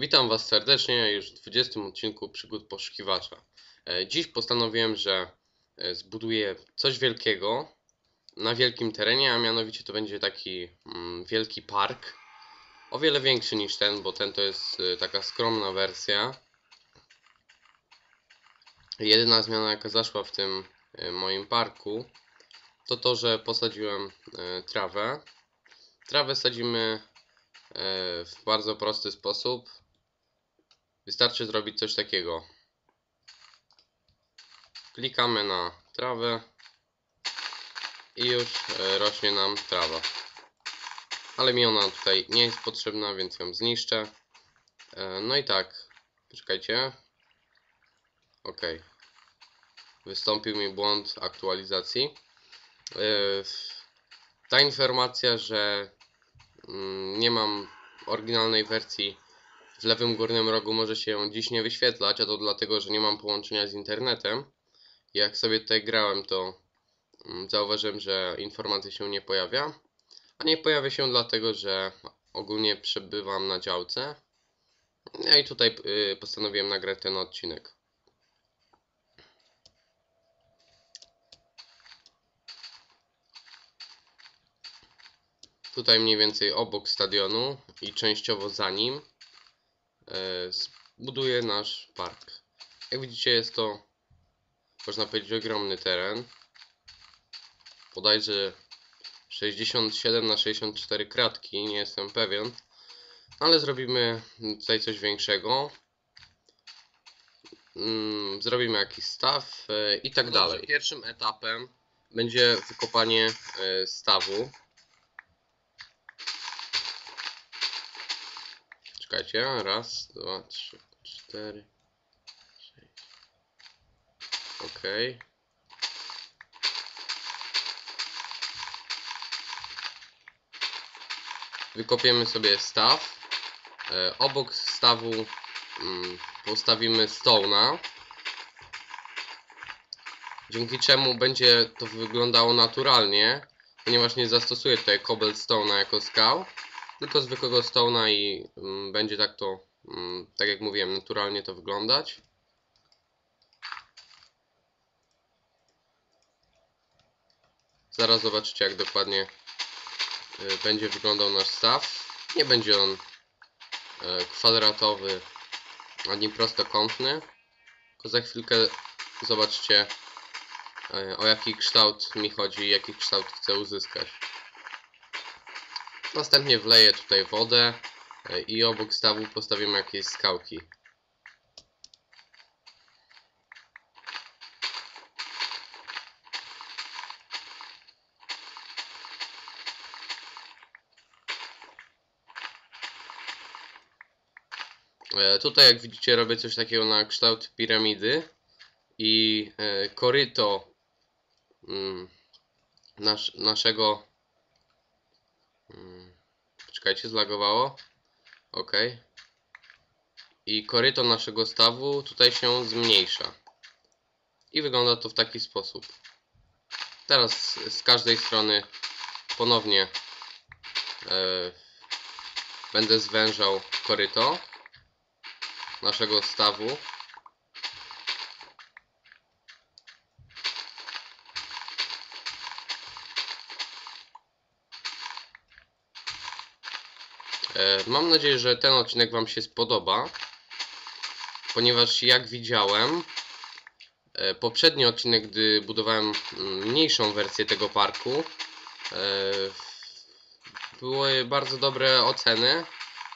Witam Was serdecznie już w 20 odcinku Przygód Poszukiwacza. E, Dziś postanowiłem, że e, zbuduję coś wielkiego na wielkim terenie, a mianowicie to będzie taki mm, wielki park. O wiele większy niż ten, bo ten to jest e, taka skromna wersja. Jedyna zmiana jaka zaszła w tym moim parku to to, że posadziłem trawę. Trawę sadzimy w bardzo prosty sposób. Wystarczy zrobić coś takiego. Klikamy na trawę i już e, rośnie nam trawa. Ale mi ona tutaj nie jest potrzebna, więc ją zniszczę. E, No i tak, poczekajcie. Ok. Wystąpił mi błąd aktualizacji. E, Ta informacja, że mm, nie mam oryginalnej wersji w lewym górnym rogu może się dziś nie wyświetlać, a to dlatego, że nie mam połączenia z internetem. Jak sobie tutaj grałem, to mm, zauważyłem, że informacja się nie pojawia. A nie pojawia się dlatego, że ogólnie przebywam na działce. No i tutaj y, postanowiłem nagrać ten odcinek. Tutaj mniej więcej obok stadionu i częściowo za nim e, zbuduje nasz park. Jak widzicie jest to można powiedzieć ogromny teren. Bodajże 67 na 64 kratki, nie jestem pewien. Ale zrobimy tutaj coś większego. Mm, Zrobimy jakiś staw e, i tak dalej. Pierwszym etapem będzie wykopanie e, stawu. Czekajcie, raz, dwa, trzy, cztery, sześć. Okej. Wykopiemy sobie staw. E, obok stawu mm, postawimy stołna. Dzięki czemu będzie to wyglądało naturalnie, ponieważ nie zastosuję tutaj cobblestone'a jako skał tylko zwykłego stone'a i mm, będzie tak to, mm, tak jak mówiłem, naturalnie to wyglądać. Zaraz zobaczycie jak dokładnie y, będzie wyglądał nasz staw. Nie będzie on y, kwadratowy ani prostokątny, tylko za chwilkę zobaczycie y, o jaki kształt mi chodzi jaki kształt chcę uzyskać. Następnie wleję tutaj wodę e, i obok stawu postawimy jakieś skałki. E, Tutaj jak widzicie robię coś takiego na kształt piramidy i e, koryto mm, nasz, naszego Mm, Czekajcie, zlagowało. Ok. I koryto naszego stawu tutaj się zmniejsza. I wygląda to w taki sposób. Teraz z każdej strony ponownie e, będę zwężał koryto naszego stawu. Mam nadzieję, że ten odcinek Wam się spodoba, ponieważ jak widziałem, e, poprzedni odcinek, gdy budowałem mm, mniejszą wersję tego parku, e, były bardzo dobre oceny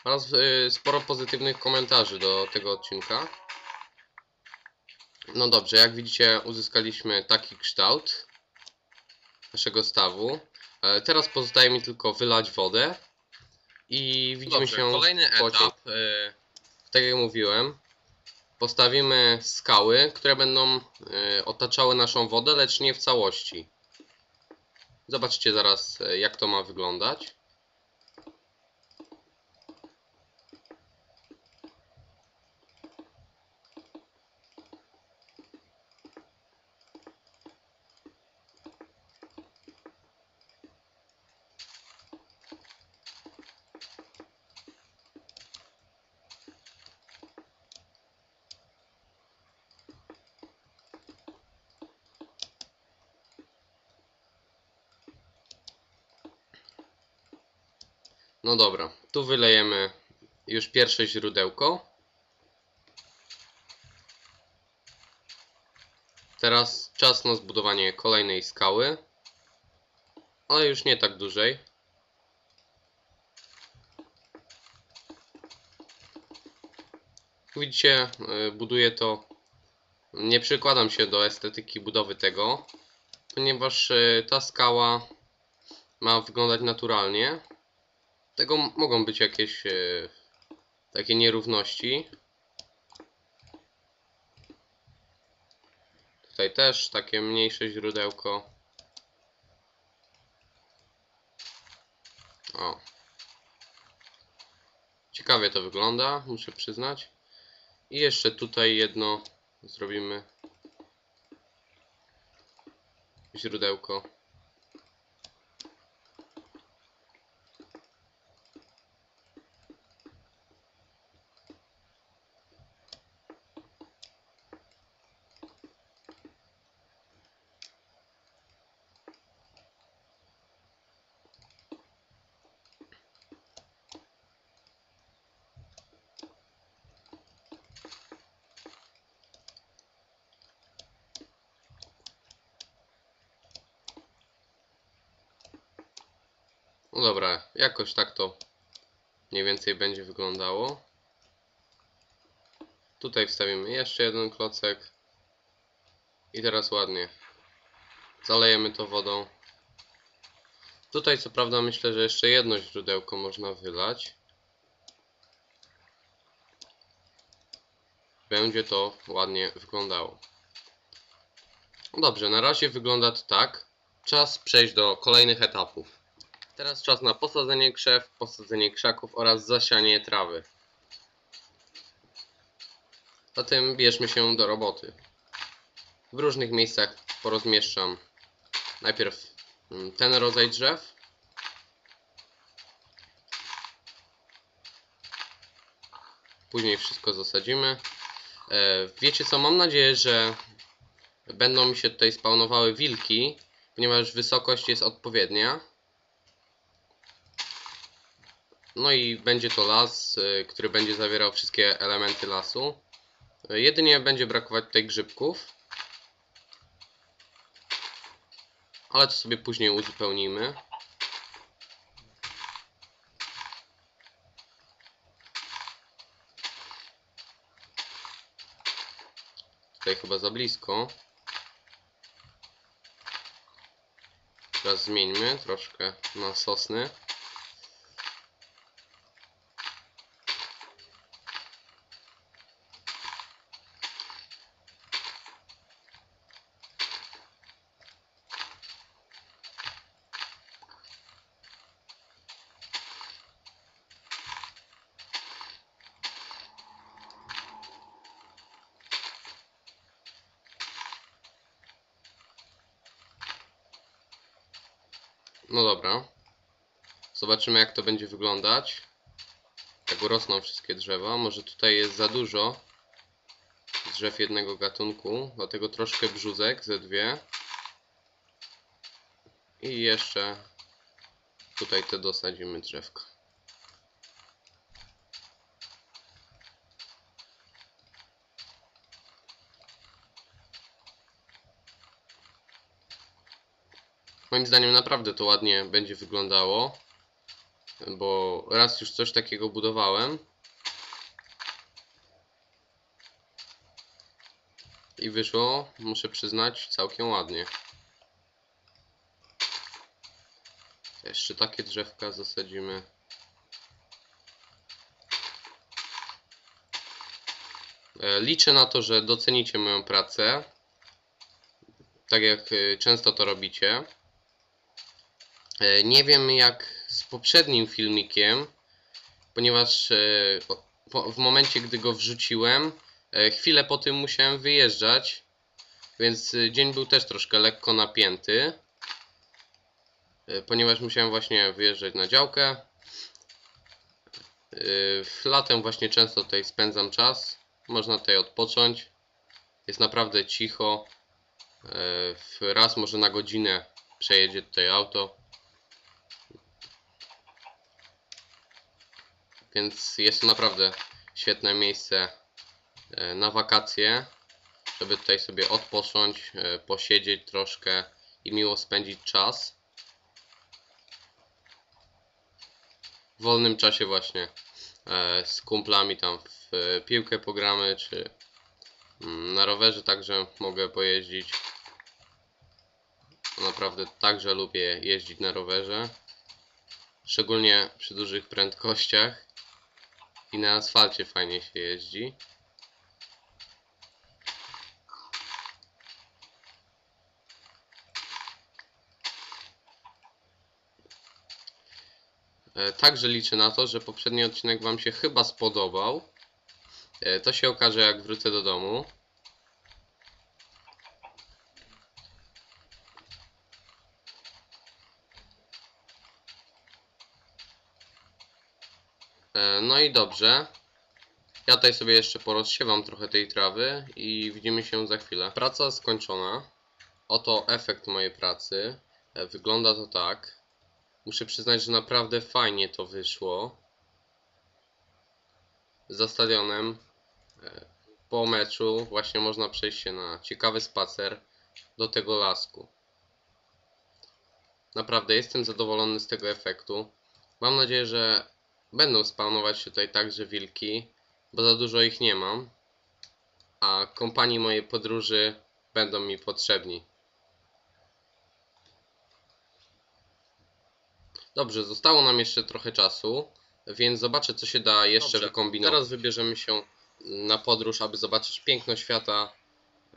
oraz e, sporo pozytywnych komentarzy do tego odcinka. No dobrze, jak widzicie uzyskaliśmy taki kształt naszego stawu. E, Teraz pozostaje mi tylko wylać wodę i widzimy Dobrze, się kolejny w pocie. etap. E, tak jak mówiłem, postawimy skały, które będą e, otaczały naszą wodę, lecz nie w całości. Zobaczcie zaraz, e, jak to ma wyglądać. No dobra, tu wylejemy już pierwsze źródełko. Teraz czas na zbudowanie kolejnej skały, ale już nie tak dużej. Widzicie, y, buduję to. Nie przykładam się do estetyki budowy tego, ponieważ y, ta skała ma wyglądać naturalnie. Tego mogą być jakieś y, takie nierówności. Tutaj też takie mniejsze źródełko. O. Ciekawie to wygląda, muszę przyznać. I jeszcze tutaj jedno zrobimy źródełko. No dobra, jakoś tak to mniej więcej będzie wyglądało. Tutaj wstawimy jeszcze jeden klocek. I teraz ładnie. Zalejemy to wodą. Tutaj co prawda myślę, że jeszcze jedno źródełko można wylać. Będzie to ładnie wyglądało. Dobrze, na razie wygląda to tak. Czas przejść do kolejnych etapów. Teraz czas na posadzenie krzew, posadzenie krzaków oraz zasianie trawy. Zatem bierzmy się do roboty. W różnych miejscach porozmieszczam najpierw mm, ten rodzaj drzew. Później wszystko zasadzimy. E, Wiecie co, mam nadzieję, że będą mi się tutaj spawnowały wilki, ponieważ wysokość jest odpowiednia. No i będzie to las, y, który będzie zawierał wszystkie elementy lasu. Y, Jedynie będzie brakować tutaj grzybków. Ale to sobie później uzupełnimy. Tutaj chyba za blisko. Teraz zmieńmy troszkę na sosny. No dobra. Zobaczymy jak to będzie wyglądać. Jak urosną wszystkie drzewa. Może tutaj jest za dużo drzew jednego gatunku. Dlatego troszkę brzuzek, ze dwie. I jeszcze tutaj te dosadzimy drzewka. Moim zdaniem naprawdę to ładnie będzie wyglądało. Bo raz już coś takiego budowałem. I wyszło, muszę przyznać, całkiem ładnie. Jeszcze takie drzewka zasadzimy. E, Liczę na to, że docenicie moją pracę. Tak jak e, często to robicie. E, Nie wiem jak z poprzednim filmikiem, ponieważ e, w momencie gdy go wrzuciłem, e, chwilę po tym musiałem wyjeżdżać, więc dzień był też troszkę lekko napięty, ponieważ musiałem właśnie wyjeżdżać na działkę. Latem właśnie często tutaj spędzam czas, można tutaj odpocząć, jest naprawdę cicho, raz może na godzinę przejedzie tutaj auto. Więc jest to naprawdę świetne miejsce e, na wakacje, żeby tutaj sobie odpocząć, e, posiedzieć troszkę i miło spędzić czas. W wolnym czasie właśnie e, z kumplami tam w piłkę pogramy, czy mm, na rowerze także mogę pojeździć. Naprawdę także lubię jeździć na rowerze. Szczególnie przy dużych prędkościach. I na asfalcie fajnie się jeździ. E, Także liczę na to, że poprzedni odcinek Wam się chyba spodobał. E, To się okaże jak wrócę do domu. No i dobrze. Ja tutaj sobie jeszcze porozsiewam trochę tej trawy i widzimy się za chwilę. Praca skończona. Oto efekt mojej pracy. E, Wygląda to tak. Muszę przyznać, że naprawdę fajnie to wyszło. Za stadionem e, po meczu właśnie można przejść się na ciekawy spacer do tego lasku. Naprawdę jestem zadowolony z tego efektu. Mam nadzieję, że będą spawnować się tutaj także wilki, bo za dużo ich nie mam. A kompanii mojej podróży będą mi potrzebni. Dobrze, zostało nam jeszcze trochę czasu, więc zobaczę co się da jeszcze Dobrze, wykombinować. Teraz wybierzemy się na podróż, aby zobaczyć piękno świata,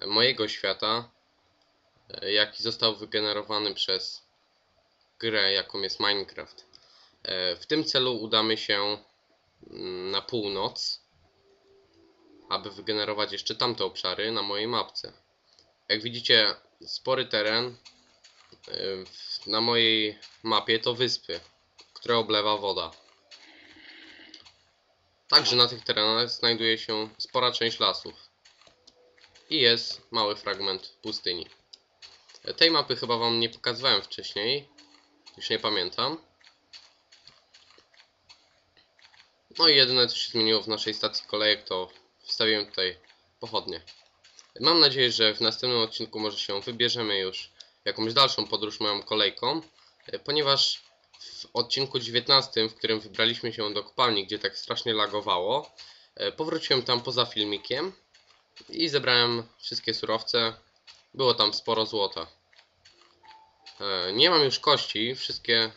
mojego świata, e, jaki został wygenerowany przez grę, jaką jest Minecraft. E, W tym celu udamy się mm, na północ, aby wygenerować jeszcze tamte obszary na mojej mapce. Jak widzicie, spory teren w- na mojej mapie to wyspy, które oblewa woda. Także na tych terenach znajduje się spora część lasów i jest mały fragment pustyni. E, Tej mapy chyba Wam nie pokazywałem wcześniej, już nie pamiętam. No i jedyne co się zmieniło w naszej stacji kolejek to wstawiłem tutaj pochodnie. Mam nadzieję, że w następnym odcinku może się wybierzemy już jakąś dalszą podróż moją kolejką, e, ponieważ w odcinku 19, w którym wybraliśmy się do kopalni, gdzie tak strasznie lagowało, e, powróciłem tam poza filmikiem i zebrałem wszystkie surowce. Było tam sporo złota. E, Nie mam już kości, wszystkie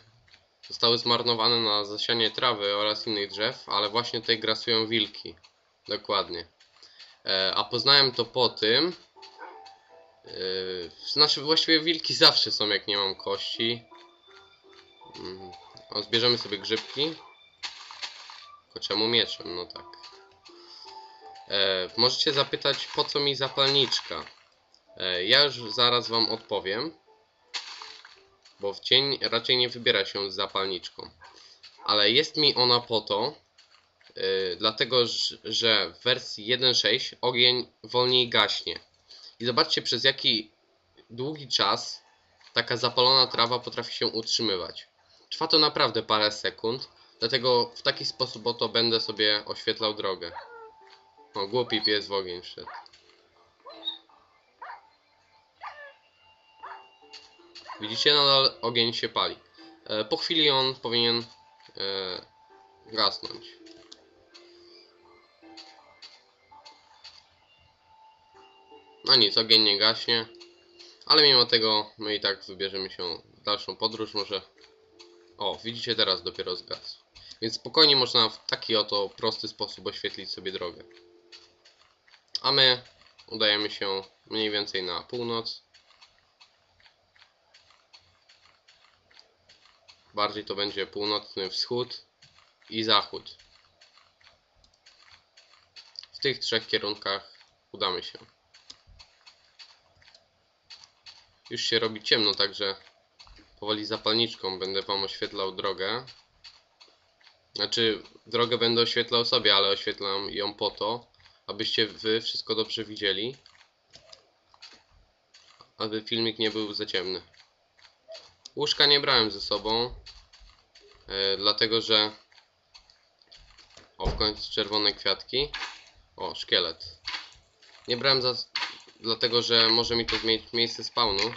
zostały zmarnowane na zasianie trawy oraz innych drzew, ale właśnie tutaj grasują wilki. Dokładnie. E, A poznałem to po tym, Yy, znaczy właściwie wilki zawsze są jak nie mam kości. Mm, zbierzemy sobie grzybki. Tylko czemu mieczem? No tak. E, możecie zapytać po co mi zapalniczka. E, ja już zaraz wam odpowiem. Bo w cień raczej nie wybiera się z zapalniczką. Ale jest mi ona po to, yy, dlatego że w wersji 1.6 ogień wolniej gaśnie. I zobaczcie przez jaki długi czas taka zapalona trawa potrafi się utrzymywać. Trwa to naprawdę parę sekund, dlatego w taki sposób oto będę sobie oświetlał drogę. O, głupi pies w ogień wszedł. Widzicie, nadal ogień się pali. E, po chwili on powinien e, gasnąć. No nic, ogień nie gaśnie. Ale mimo tego my i tak wybierzemy się w dalszą podróż. Może. O, widzicie teraz dopiero zgasł. Więc spokojnie można w taki oto prosty sposób oświetlić sobie drogę. A my udajemy się mniej więcej na północ. Bardziej to będzie północny wschód i zachód. W tych trzech kierunkach udamy się. Już się robi ciemno, także powoli zapalniczką będę wam oświetlał drogę. Znaczy, drogę będę oświetlał sobie, ale oświetlam ją po to, abyście wy wszystko dobrze widzieli. Aby filmik nie był za ciemny. Łóżka nie brałem ze sobą, e, dlatego że O, w końcu czerwone kwiatki. O, szkielet. Nie brałem za... Dlatego, że może mi to zmienić miejsce spawnu.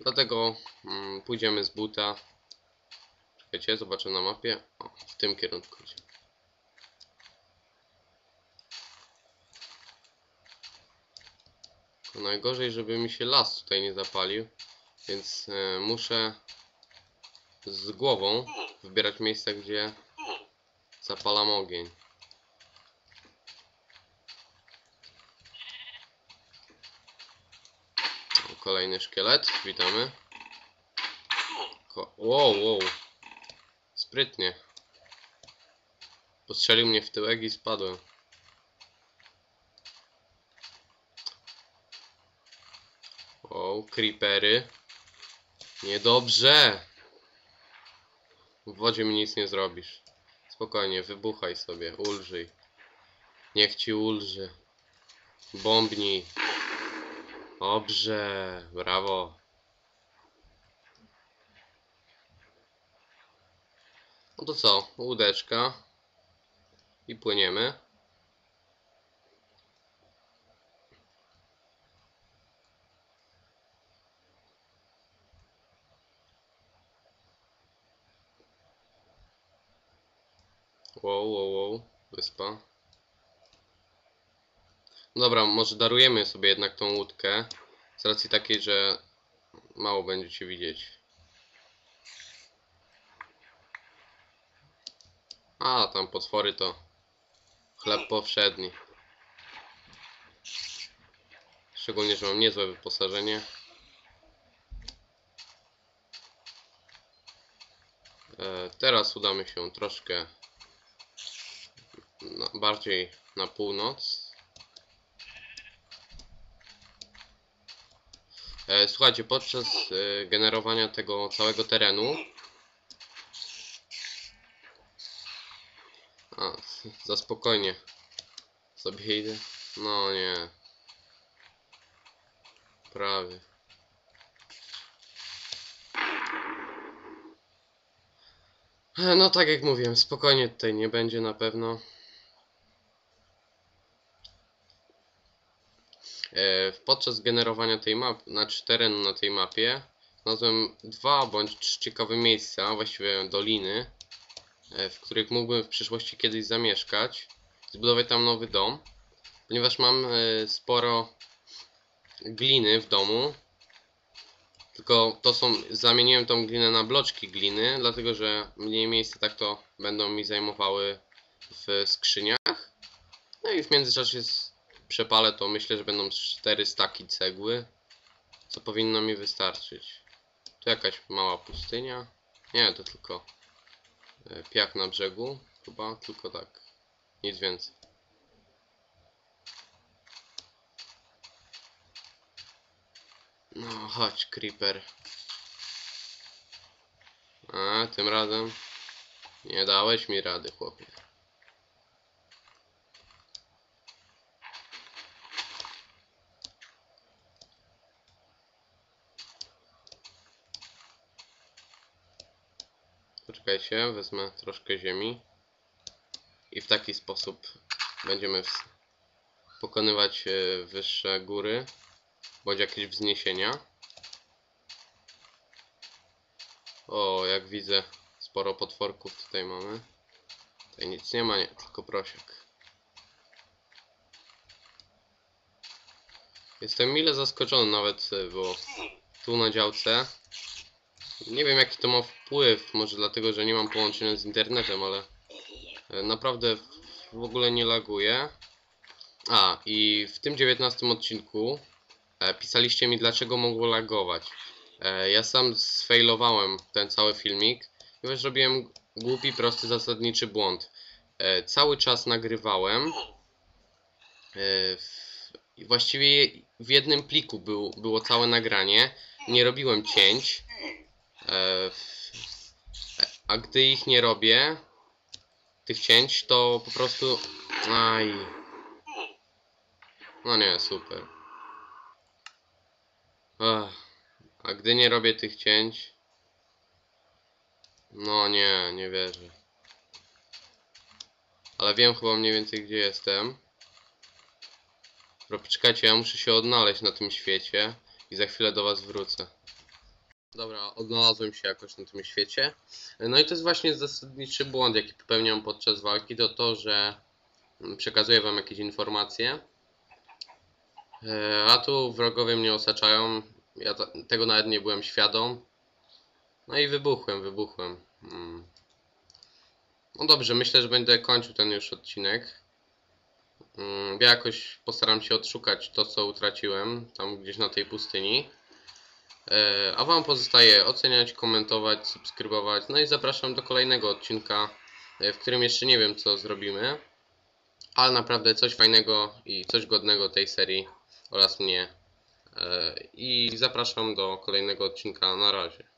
Dlatego mm, pójdziemy z buta. Czekajcie, zobaczę na mapie. O, w tym kierunku idzie. To najgorzej, żeby mi się las tutaj nie zapalił. Więc e, muszę z głową wybierać miejsca, gdzie zapalam ogień. Kolejny szkielet, witamy. Ko wow, wow. Sprytnie. Postrzelił mnie w tyłek i spadłem. O, creepery. Niedobrze. W wodzie mi nic nie zrobisz. Spokojnie, wybuchaj sobie, ulżyj. Niech ci ulży. Bombnij. Dobrze, brawo. No to co, łódeczka. I płyniemy. Wow, wow, wow, wyspa. Dobra, może darujemy sobie jednak tą łódkę. Z racji takiej, że mało będziecie widzieć. A, tam potwory to chleb powszedni. Szczególnie, że mam niezłe wyposażenie. E, teraz udamy się troszkę na, bardziej na północ. E, słuchajcie, podczas e, generowania tego całego terenu a, za spokojnie sobie idę. No nie. Prawie. E, No tak jak mówiłem, spokojnie tutaj nie będzie na pewno. Podczas generowania tej mapy, znaczy terenu na tej mapie, znalazłem dwa bądź trzy ciekawe miejsca, właściwie doliny, e, w których mógłbym w przyszłości kiedyś zamieszkać, zbudować tam nowy dom, ponieważ mam e, sporo gliny w domu. Tylko to są, zamieniłem tą glinę na bloczki gliny, dlatego że mniej miejsca tak to będą mi zajmowały w skrzyniach. No i w międzyczasie przepalę to myślę, że będą 4 staki cegły, co powinno mi wystarczyć. Tu jakaś mała pustynia. Nie, to tylko e, piach na brzegu, chyba, tylko tak. Nic więcej. No, chodź, creeper. A, tym razem nie dałeś mi rady, chłopie. Poczekajcie, wezmę troszkę ziemi. I w taki sposób będziemy pokonywać e, wyższe góry, bądź jakieś wzniesienia. O, jak widzę, sporo potworków tutaj mamy. Tutaj nic nie ma, nie, tylko prosiak. Jestem mile zaskoczony nawet, e, bo tu na działce nie wiem jaki to ma wpływ, może dlatego, że nie mam połączenia z internetem, ale e, naprawdę w ogóle nie laguje. A, i w tym 19 odcinku e, pisaliście mi dlaczego mogło lagować. E, ja sam sfailowałem ten cały filmik, ponieważ zrobiłem głupi, prosty, zasadniczy błąd. Cały czas nagrywałem. Właściwie w jednym pliku był, było całe nagranie. Nie robiłem cięć. E, a gdy ich nie robię, tych cięć, to po prostu. Aj. No nie, super. A gdy nie robię tych cięć. No nie, nie wierzę. ale wiem chyba mniej więcej gdzie jestem. Dobra, poczekajcie, ja muszę się odnaleźć na tym świecie i za chwilę do was wrócę. Dobra, odnalazłem się jakoś na tym świecie. No i to jest właśnie zasadniczy błąd, jaki popełniam podczas walki, to to, że przekazuję wam jakieś informacje, e, a tu wrogowie mnie osaczają, ja tego nawet nie byłem świadom. No i wybuchłem, wybuchłem. Mm. No dobrze, myślę, że będę kończył ten już odcinek. Mm, Ja jakoś postaram się odszukać to, co utraciłem tam gdzieś na tej pustyni. E, A Wam pozostaje oceniać, komentować, subskrybować. No i zapraszam do kolejnego odcinka, e, w którym jeszcze nie wiem, co zrobimy. Ale naprawdę coś fajnego i coś godnego tej serii oraz mnie. E, I zapraszam do kolejnego odcinka. Na razie.